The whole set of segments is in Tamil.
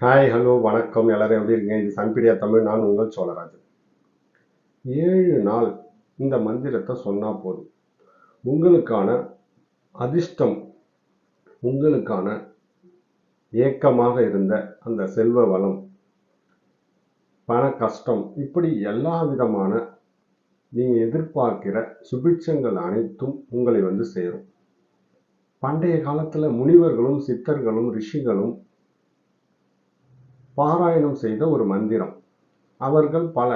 ஹாய் ஹலோ வணக்கம். எல்லாரும் எப்படி இருக்கீங்க? இது சன்பீடியா தமிழ். நான் உங்கள் சோழராஜன். ஏழு நாள் இந்த மந்திரத்தை சொன்னால் போதும். உங்களுக்கான அதிர்ஷ்டம் உங்களுக்கான ஏக்கமாக இருந்த அந்த செல்வ வளம் பண கஷ்டம் இப்படி எல்லா விதமான நீங்கள் எதிர்பார்க்கிற சுபிட்சங்கள் அனைத்தும் உங்களை வந்து சேரும். பண்டைய காலத்தில் முனிவர்களும் சித்தர்களும் ரிஷிகளும் பாராயணம் செய்த ஒரு மந்திரம். அவர்கள் பல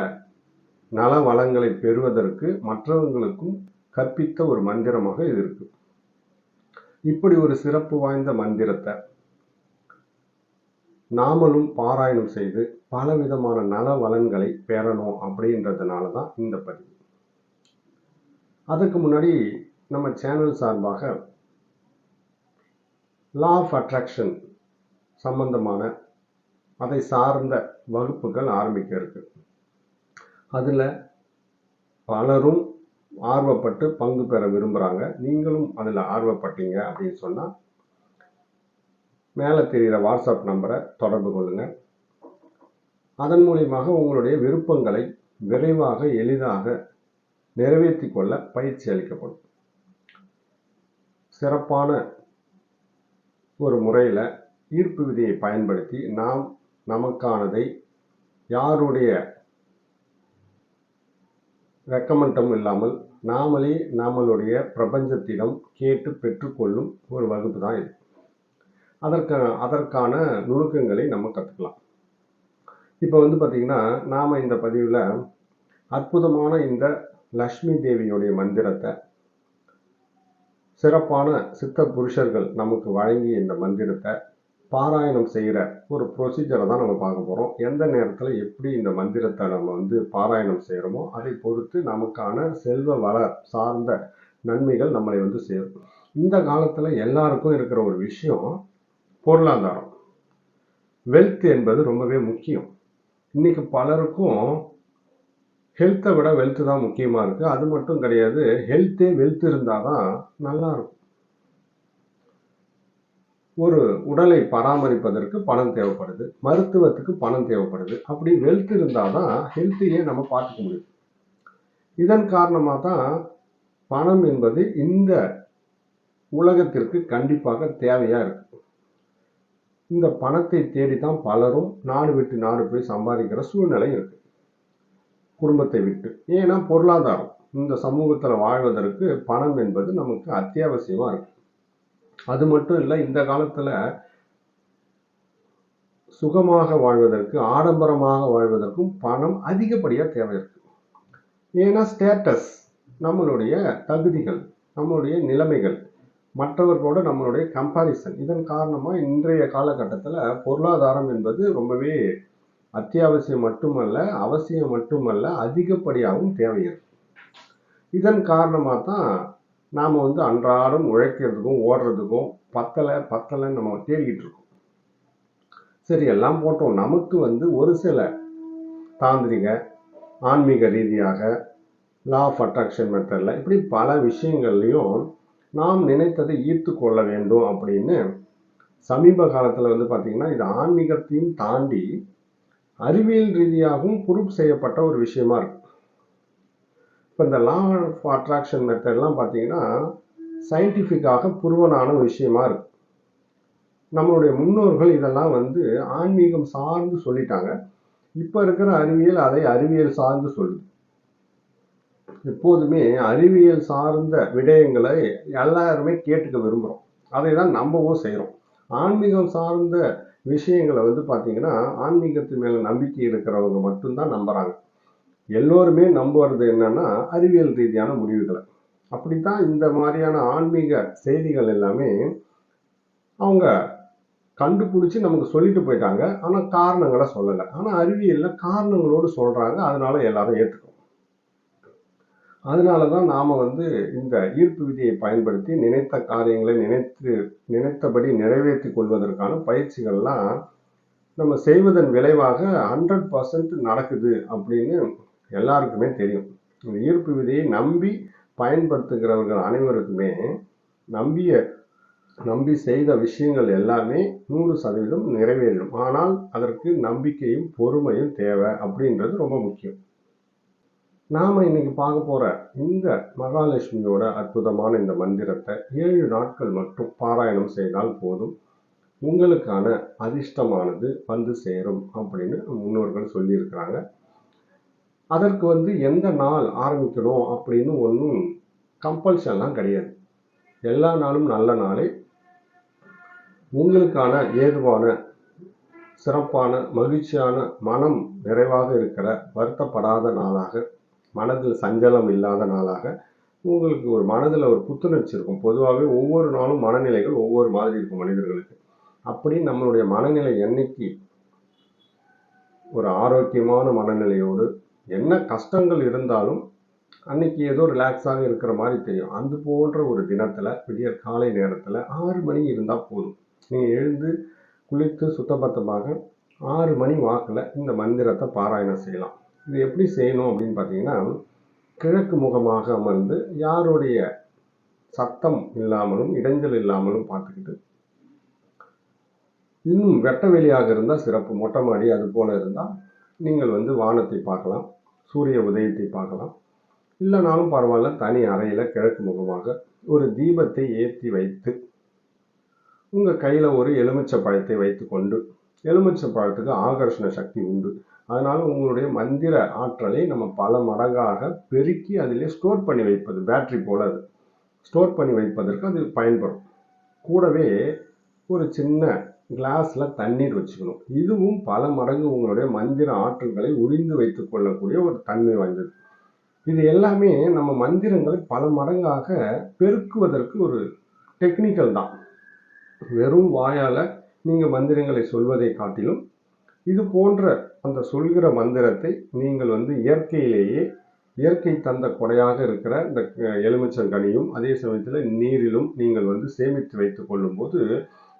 நல வளங்களை பெறுவதற்கு மற்றவங்களுக்கும் கற்பித்த ஒரு மந்திரமாக இது இருக்கு. இப்படி ஒரு சிறப்பு வாய்ந்த மந்திரத்தை நாமளும் பாராயணம் செய்து பல விதமான நல வளங்களை பெறணும் அப்படின்றதுனால தான் இந்த பதிவு. அதுக்கு முன்னாடி நம்ம சேனல் சார்பாக லா ஆஃப் அட்ராக்ஷன் சம்பந்தமான அதை சார்ந்த வகுப்புகள் ஆரம்பிக்க இருக்கு அதில் பலரும் ஆர்வப்பட்டு பங்கு பெற விரும்புகிறாங்க நீங்களும் அதில் ஆர்வப்பட்டீங்க அப்படின்னு சொன்னால் மேலே தெரிகிற வாட்ஸ்அப் நம்பரை தொடர்பு கொள்ளுங்கள் அதன் மூலியமாக உங்களுடைய விருப்பங்களை விரைவாக எளிதாக நிறைவேற்றி கொள்ள பயிற்சி அளிக்கப்படும். சிறப்பான ஒரு முறையில் ஈர்ப்பு விதியை பயன்படுத்தி நாம் நமக்கானதை யாருடைய ரெக்கமெண்டும் இல்லாமல் நாமளே நம்மளுடைய பிரபஞ்சத்திடம் கேட்டு பெற்றுக்கொள்ளும் ஒரு வகுப்பு தான் இது. அதற்கு அதற்கான நுணுக்கங்களை நம்ம கற்றுக்கலாம் இப்போ வந்து பார்த்திங்கன்னா நாம் இந்த பதிவில் அற்புதமான இந்த லக்ஷ்மி தேவியுடைய மந்திரத்தை சிறப்பான சித்த புருஷர்கள் நமக்கு வழங்கிய இந்த மந்திரத்தை பாராயணம் செய்கிற ஒரு ப்ரொசீஜரை தான் நம்ம பார்க்க போகிறோம் எந்த நேரத்தில் எப்படி இந்த மந்திரத்தை நம்ம வந்து பாராயணம் செய்கிறோமோ அதை பொறுத்து நமக்கான செல்வ வள சார்ந்த நன்மைகள் நம்மளை வந்து சேரும். இந்த காலத்தில் எல்லாருக்கும் இருக்கிற ஒரு விஷயம் பொருளாதாரம். வெல்த் என்பது ரொம்பவே முக்கியம். இன்னைக்கு பலருக்கும் ஹெல்த்தை விட வெல்த்து தான் முக்கியமாக இருக்குது அது மட்டும் கிடையாது ஹெல்த்தே வெல்த் இருந்தால் தான் நல்லாயிருக்கும். ஒரு உடலை பராமரிப்பதற்கு பணம் தேவைப்படுது மருத்துவத்துக்கு பணம் தேவைப்படுது. அப்படி வெல்த் இருந்தால் தான் ஹெல்த்தையே நம்ம பார்த்துக்க முடியும். இதன் காரணமாக தான் பணம் என்பது இந்த உலகத்திற்கு கண்டிப்பாக தேவையாக இருக்கு. இந்த பணத்தை தேடி தான் பலரும் நாடு விட்டு நாடு போய் சம்பாதிக்கிற சூழ்நிலை இருக்கு. குடும்பத்தை விட்டு. ஏன்னா பொருளாதாரம். இந்த சமூகத்தில் வாழ்வதற்கு பணம் என்பது நமக்கு அத்தியாவசியமாக இருக்கு. அது மட்டும் இல்லை இந்த காலத்தில் சுகமாக வாழ்வதற்கு ஆடம்பரமாக வாழ்வதற்கும் பணம் அதிகப்படியாக தேவை இருக்கு. ஏன்னா ஸ்டேட்டஸ் நம்மளுடைய தகுதிகள் நம்மளுடைய நிலைமைகள் மற்றவர்களோட நம்மளுடைய கம்பாரிசன் இதன் காரணமாக இன்றைய காலகட்டத்தில் பொருளாதாரம் என்பது ரொம்பவே அத்தியாவசியம் மட்டுமல்ல அவசியம் மட்டுமல்ல அதிகப்படியாகவும் தேவை இதன் காரணமாக தான் நாம் வந்து அன்றாடம் உழைக்கிறதுக்கும் ஓடுறதுக்கும் பத்தலை பத்தலைன்னு நம்ம தேடிக்கிட்டு இருக்கோம். சரி எல்லாம் போட்டோம். நமக்கு வந்து ஒரு சில தாந்திரிக ஆன்மீக ரீதியாக லா ஆஃப் அட்ராக்ஷன் மெத்தடில் இப்படி பல விஷயங்கள்லையும் நாம் நினைத்ததை ஈர்த்து கொள்ள வேண்டும் அப்படின்னு சமீப காலத்தில் வந்து பார்த்திங்கன்னா இது ஆன்மீகத்தையும் தாண்டி அறிவியல் ரீதியாகவும் ப்ரூஃப் செய்யப்பட்ட ஒரு விஷயமா இருக்கு. இப்போ இந்த லா ஆஃப் அட்ராக்ஷன் மெத்தட்லாம் பார்த்தீங்கன்னா சயின்டிஃபிக்காக புருவனான விஷயமா இருக்கு. நம்மளுடைய முன்னோர்கள் இதெல்லாம் வந்து ஆன்மீகம் சார்ந்து சொல்லிட்டாங்க. இப்போ இருக்கிற அறிவியல் அதை அறிவியல் சார்ந்து சொல்லுது. எப்போதுமே அறிவியல் சார்ந்த விடயங்களை எல்லாருமே கேட்டுக்க விரும்புகிறோம் அதை தான் நம்பவும் செய்கிறோம் ஆன்மீகம் சார்ந்த விஷயங்களை வந்து பார்த்தீங்கன்னா ஆன்மீகத்து மேலே நம்பிக்கை இருக்கிறவங்க மட்டும்தான் நம்புகிறாங்க எல்லோருமே நம்புறது என்னன்னா அறிவியல் ரீதியான முடிவுகளை. அப்படித்தான் இந்த மாதிரியான ஆன்மீக செய்திகள் எல்லாமே அவங்க கண்டுபிடிச்சி நமக்கு சொல்லிட்டு போயிட்டாங்க. ஆனால் காரணங்களை சொல்லலை. ஆனால் அறிவியலில் காரணங்களோடு சொல்கிறாங்க அதனால எல்லாரும் ஏற்றுக்கணும் அதனால தான் நாம் வந்து இந்த ஈர்ப்பு விதியை பயன்படுத்தி நினைத்த காரியங்களை நினைத்து நினைத்தபடி நிறைவேற்றி கொள்வதற்கான பயிற்சிகள்லாம் நம்ம செய்வதன் விளைவாக ஹண்ட்ரட் பர்சன்ட் நடக்குது அப்படின்னு எல்லாருக்குமே தெரியும். இந்த ஈர்ப்பு விதியை நம்பி பயன்படுத்துகிறவர்கள் அனைவருக்குமே நம்பிய நம்பி செய்த விஷயங்கள் எல்லாமே நூறு சதவீதம் நிறைவேறும் ஆனால் அதற்கு நம்பிக்கையும் பொறுமையும் தேவை அப்படின்றது ரொம்ப முக்கியம். நாம இன்னைக்கு பார்க்க போகிற இந்த மகாலட்சுமியோட அற்புதமான இந்த மந்திரத்தை ஏழு நாட்கள் மட்டும் பாராயணம் செய்தால் போதும். உங்களுக்கான அதிர்ஷ்டமானது வந்து சேரும் அப்படின்னு முன்னோர்கள் சொல்லியிருக்கிறாங்க. அதற்கு வந்து எந்த நாள் ஆரம்பிக்கணும் அப்படின்னு ஒன்றும் கம்பல்ஷன்லாம் கிடையாது. எல்லா நாளும் நல்ல நாளே. உங்களுக்கான ஏதுவான சிறப்பான மகிழ்ச்சியான மனம் நிறைவாக இருக்கிற வருத்தப்படாத நாளாக மனதில் சஞ்சலம் இல்லாத நாளாக உங்களுக்கு ஒரு மனதில் ஒரு புத்துணர்ச்சி இருக்கும். பொதுவாகவே ஒவ்வொரு நாளும் மனநிலைகள் ஒவ்வொரு மாதிரி இருக்கும் மனிதர்களுக்கு. அப்படி நம்மளுடைய மனநிலை என்னைக்கு ஒரு ஆரோக்கியமான மனநிலையோடு என்ன கஷ்டங்கள் இருந்தாலும் அன்னைக்கு ஏதோ ரிலாக்ஸாக இருக்கிற மாதிரி தெரியும். அது போன்ற ஒரு தினத்தில் விடியற் காலை நேரத்தில் ஆறு மணி இருந்தால் போதும். நீங்கள் எழுந்து குளித்து சுத்தபத்தமாக ஆறு மணி வாக்கில் இந்த மந்திரத்தை பாராயணம் செய்யலாம். இது எப்படி செய்யணும் அப்படின்னு பார்த்தீங்கன்னா கிழக்கு முகமாக அமர்ந்து யாருடைய சத்தம் இல்லாமலும் இடைஞ்சல் இல்லாமலும் பார்த்துக்கிட்டு இன்னும் வெட்ட வெளியாக இருந்தால் சிறப்பு. மொட்டை மாடி அது போல் இருந்தால் நீங்கள் வந்து வானத்தை பார்க்கலாம் சூரிய உதயத்தை பார்க்கலாம். இல்லைனாலும் பரவாயில்ல தனி அறையில் கிழக்கு முகமாக ஒரு தீபத்தை ஏற்றி வைத்து உங்கள் கையில் ஒரு எலுமிச்சை பழத்தை வைத்து கொண்டு எலுமிச்சை பழத்துக்கு ஆகர்ஷண சக்தி உண்டு. அதனால் உங்களுடைய மந்திர ஆற்றலை நம்ம பல மடங்காக பெருக்கி அதிலே ஸ்டோர் பண்ணி வைப்பது பேட்ரி போல அது. ஸ்டோர் பண்ணி வைப்பதற்கு அது பயன்படும். கூடவே ஒரு சின்ன கிளாஸில் தண்ணீர் வச்சுக்கணும். இதுவும் பல மடங்கு உங்களுடைய மந்திர ஆற்றல்களை உறிந்து வைத்து கொள்ளக்கூடிய ஒரு தன்மை வாய்ந்தது. இது எல்லாமே நம்ம மந்திரங்களை பல மடங்காக பெருக்குவதற்கு ஒரு டெக்னிக்கல் தான். வெறும் வாயால் நீங்கள் மந்திரங்களை சொல்வதை காட்டிலும் இது போன்ற அந்த சொல்கிற மந்திரத்தை நீங்கள் வந்து இயற்கையிலேயே இயற்கை தந்த கொடையாக இருக்கிற இந்த எலுமிச்சங்கனியும் அதே சமயத்தில் நீரிலும் நீங்கள் வந்து சேமித்து வைத்து கொள்ளும்போது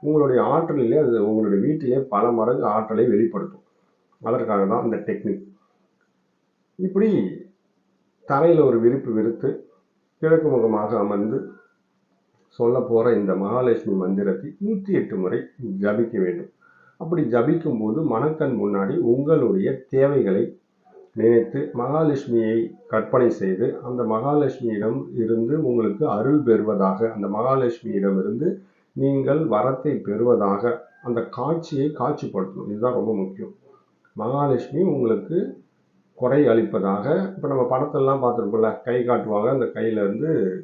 உங்களுடைய ஆற்றலிலே அது உங்களுடைய வீட்டிலே பல மடங்கு ஆற்றலை வெளிப்படுத்தும். அதற்காக தான் அந்த டெக்னிக் இப்படி தரையில் ஒரு விரிப்பு விரித்து கிழக்கு முகமாக அமர்ந்து சொல்ல போகிற இந்த மகாலட்சுமி மந்திரத்தை நூற்றி எட்டு முறை ஜபிக்க வேண்டும். அப்படி ஜபிக்கும் போது மனக்கண் முன்னாடி உங்களுடைய தேவைகளை நினைத்து மகாலட்சுமியை கற்பனை செய்து அந்த மகாலட்சுமியிடம் இருந்து உங்களுக்கு அருள் பெறுவதாக அந்த மகாலட்சுமியிடம் இருந்து நீங்கள் வரத்தை பெறுவதாக அந்த காட்சியை காட்சிப்படுத்தணும். இதுதான் ரொம்ப முக்கியம். மகாலட்சுமி உங்களுக்கு குறை அளிப்பதாக இப்போ நம்ம படத்தெல்லாம் பார்த்துருப்போம்ல கை காட்டுவாங்க அந்த கையிலேருந்து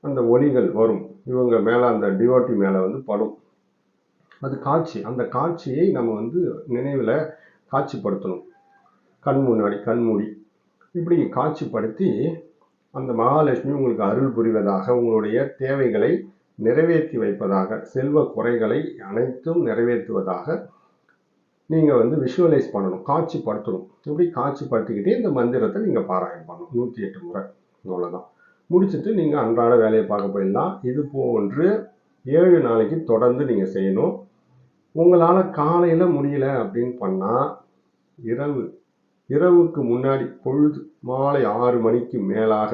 அந்த ஒளிகள் வரும். இவங்க மேலே அந்த டிவோட்டி மேலே வந்து படும். அது காட்சி. அந்த காட்சியை நம்ம வந்து நினைவில் காட்சிப்படுத்தணும். கண் முன்னாடி கண்மூடி இப்படி காட்சிப்படுத்தி அந்த மகாலட்சுமி உங்களுக்கு அருள் புரிவதாக உங்களுடைய தேவைகளை நிறைவேற்றி வைப்பதாக செல்வ குறைகளை அனைத்தும் நிறைவேற்றுவதாக நீங்கள் வந்து விஷுவலைஸ் பண்ணணும் காட்சிப்படுத்தணும். இப்படி காட்சிப்படுத்திக்கிட்டே இந்த மந்திரத்தை நீங்கள் பாராயணம் பண்ணணும். நூற்றி எட்டு முறை. அவ்வளோதான் முடிச்சுட்டு நீங்கள் அன்றாட வேலையை பார்க்க போயிடலாம். இது போன்று ஏழு நாளைக்கு தொடர்ந்து நீங்கள் செய்யணும். உங்களால் காலையில் முடியல அப்படின்னு பண்ணால் இரவு இரவுக்கு முன்னாடி பொழுது மாலை ஆறு மணிக்கு மேலாக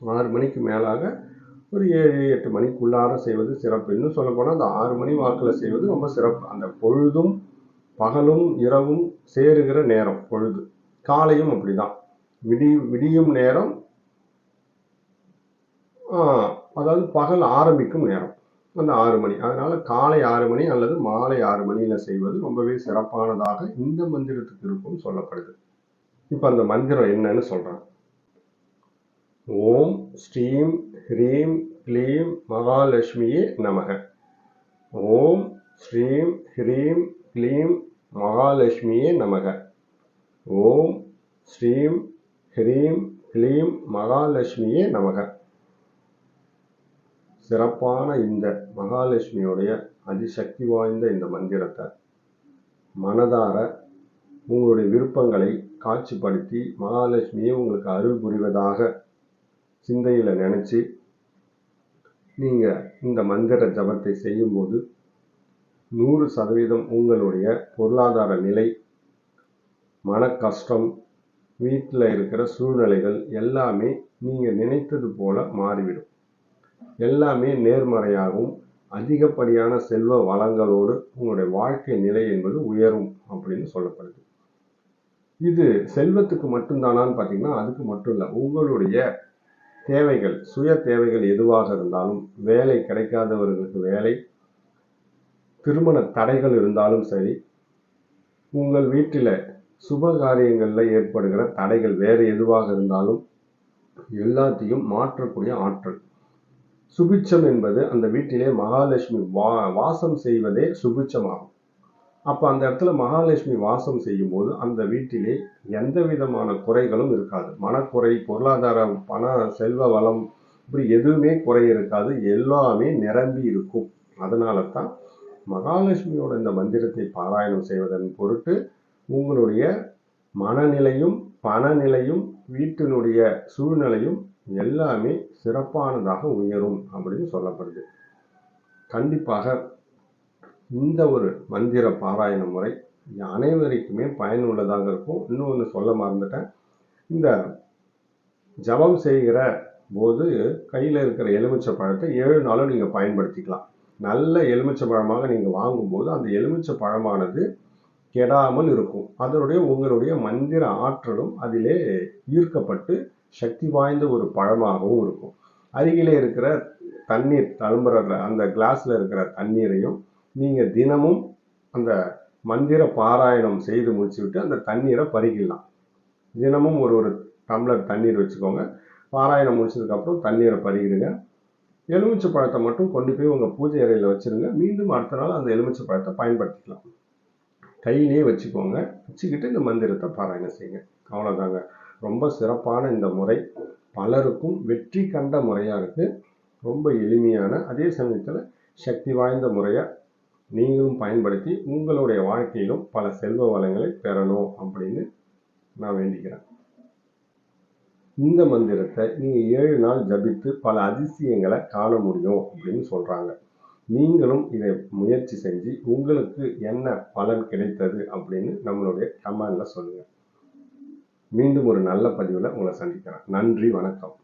ஆறு மணிக்கு மேலாக ஒரு ஏழு எட்டு மணிக்குள்ளார செய்வது சிறப்பு. இன்னும் சொல்லப்போனால் அந்த ஆறு மணி வாக்கில் செய்வது ரொம்ப சிறப்பு. அந்த பொழுதும் பகலும் இரவும் சேருகிற நேரம் பொழுது. காலையும் அப்படிதான். விடி விடியும் நேரம் அதாவது பகல் ஆரம்பிக்கும் நேரம் அந்த ஆறு மணி. அதனால காலை ஆறு மணி அல்லது மாலை ஆறு மணியில செய்வது ரொம்பவே சிறப்பானதாக இந்த மந்திரத்துக்கு இருக்கும் சொல்லப்படுது. இப்போ அந்த மந்திரம் என்னன்னு சொல்றேன். ஓம் ஸ்ரீம் ஹ்ரீம் க்ளீம் மகாலட்சுமியே நமக. ஓம் ஸ்ரீம் ஹ்ரீம் க்ளீம் மகாலட்சுமியே நமக. ஓம் ஸ்ரீம் ஹ்ரீம் க்ளீம் மகாலட்சுமியே நமக. சிறப்பான இந்த மகாலட்சுமியுடைய அதிசக்தி வாய்ந்த இந்த மந்திரத்தை மனதார உங்களுடைய விருப்பங்களை காட்சிப்படுத்தி மகாலட்சுமியை உங்களுக்கு அருள் புரிவதாக சிந்தையில் நினச்சி நீங்கள் இந்த மந்திர ஜபத்தை செய்யும்போது நூறு சதவீதம் உங்களுடைய பொருளாதார நிலை மன கஷ்டம் வீட்டில் இருக்கிற சூழ்நிலைகள் எல்லாமே நீங்கள் நினைத்தது போல மாறிவிடும். எல்லாமே நேர்மறையாகவும் அதிகப்படியான செல்வ வளங்களோடு உங்களுடைய வாழ்க்கை நிலை என்பது உயரும் அப்படின்னு சொல்லப்படுது. இது செல்வத்துக்கு மட்டும்தானான்னு பார்த்தீங்கன்னா அதுக்கு மட்டும் இல்லை உங்களுடைய தேவைகள் சுய தேவைகள் எதுவாக இருந்தாலும் வேலை கிடைக்காதவர்களுக்கு வேலை திருமண தடைகள் இருந்தாலும் சரி உங்கள் வீட்டில் சுப காரியங்களில் ஏற்படுகிற தடைகள் வேறு எதுவாக இருந்தாலும் எல்லாத்தையும் மாற்றக்கூடிய ஆற்றல். சுபிட்சம் என்பது அந்த வீட்டிலே மகாலட்சுமி வா வாசம் செய்வதே சுபிட்சமாகும். அப்போ அந்த இடத்துல மகாலட்சுமி வாசம் செய்யும்போது அந்த வீட்டிலே எந்த விதமான குறைகளும் இருக்காது. மனக்குறை பொருளாதார பண செல்வ வளம் இப்படி எதுவுமே குறை இருக்காது. எல்லாமே நிரம்பி இருக்கும். அதனால தான் மகாலட்சுமியோட இந்த மந்திரத்தை பாராயணம் செய்வதன் பொருட்டு உங்களுடைய மனநிலையும் பணநிலையும் வீட்டினுடைய சூழ்நிலையும் எல்லாமே சிறப்பானதாக உயரும் அப்படின்னு சொல்லப்படுது. கண்டிப்பாக இந்த ஒரு மந்திர பாராயண முறை அனைவருக்குமே பயனுள்ளதாக இருக்கும். இன்னொன்று சொல்ல மறந்துட்டேன். இந்த ஜபம் செய்கிற போது கையில் இருக்கிற எலுமிச்சை பழத்தை ஏழு நாளும் நீங்கள் பயன்படுத்திக்கலாம். நல்ல எலுமிச்சை பழமாக நீங்கள் வாங்கும்போது அந்த எலுமிச்சை பழமானது கெடாமல் இருக்கும். அதனுடைய உங்களுடைய மந்திர ஆற்றலும் அதிலே ஈர்க்கப்பட்டு சக்தி வாய்ந்த ஒரு பழமாகவும் இருக்கும். அருகிலே இருக்கிற தண்ணீர் தழும்புற அந்த கிளாஸில் இருக்கிற தண்ணீரையும் நீங்கள் தினமும் அந்த மந்திர பாராயணம் செய்து முடிச்சுவிட்டு அந்த தண்ணீரை பருகிடலாம். தினமும் ஒரு ஒரு டம்ளர் தண்ணீர் வச்சுக்கோங்க. பாராயணம் முடிச்சதுக்கப்புறம் தண்ணீரை பருகிடுங்க. எலுமிச்சை பழத்தை மட்டும் கொண்டு போய் உங்கள் பூஜை அறையில் வச்சுருங்க. மீண்டும் அடுத்த நாள் அந்த எலுமிச்சை பழத்தை பயன்படுத்திக்கலாம். கையிலேயே வச்சுக்கோங்க. வச்சுக்கிட்டு இந்த மந்திரத்தை பாராயணம் செய்யுங்க. அவ்வளோதாங்க ரொம்ப சிறப்பான இந்த முறை. பலருக்கும் வெற்றி கண்ட முறையாக இருக்குது ரொம்ப எளிமையான அதே சமயத்தில் சக்தி வாய்ந்த முறையாக நீங்களும் பயன்படுத்தி உங்களுடைய வாழ்க்கையிலும் பல செல்வ வளங்களை பெறணும் அப்படின்னு நான் வேண்டிக்கிறேன். இந்த மந்திரத்தை நீங்கள் ஏழு நாள் ஜபித்து பல அதிசயங்களை காண முடியும் அப்படின்னு சொல்கிறாங்க நீங்களும் இதை முயற்சி செஞ்சு உங்களுக்கு என்ன பலன் கிடைத்தது அப்படின்னு நம்மளுடைய கமெண்டில் சொல்லுங்கள் மீண்டும் ஒரு நல்ல பதிவில் உங்களை சந்திக்கிறேன். நன்றி வணக்கம்.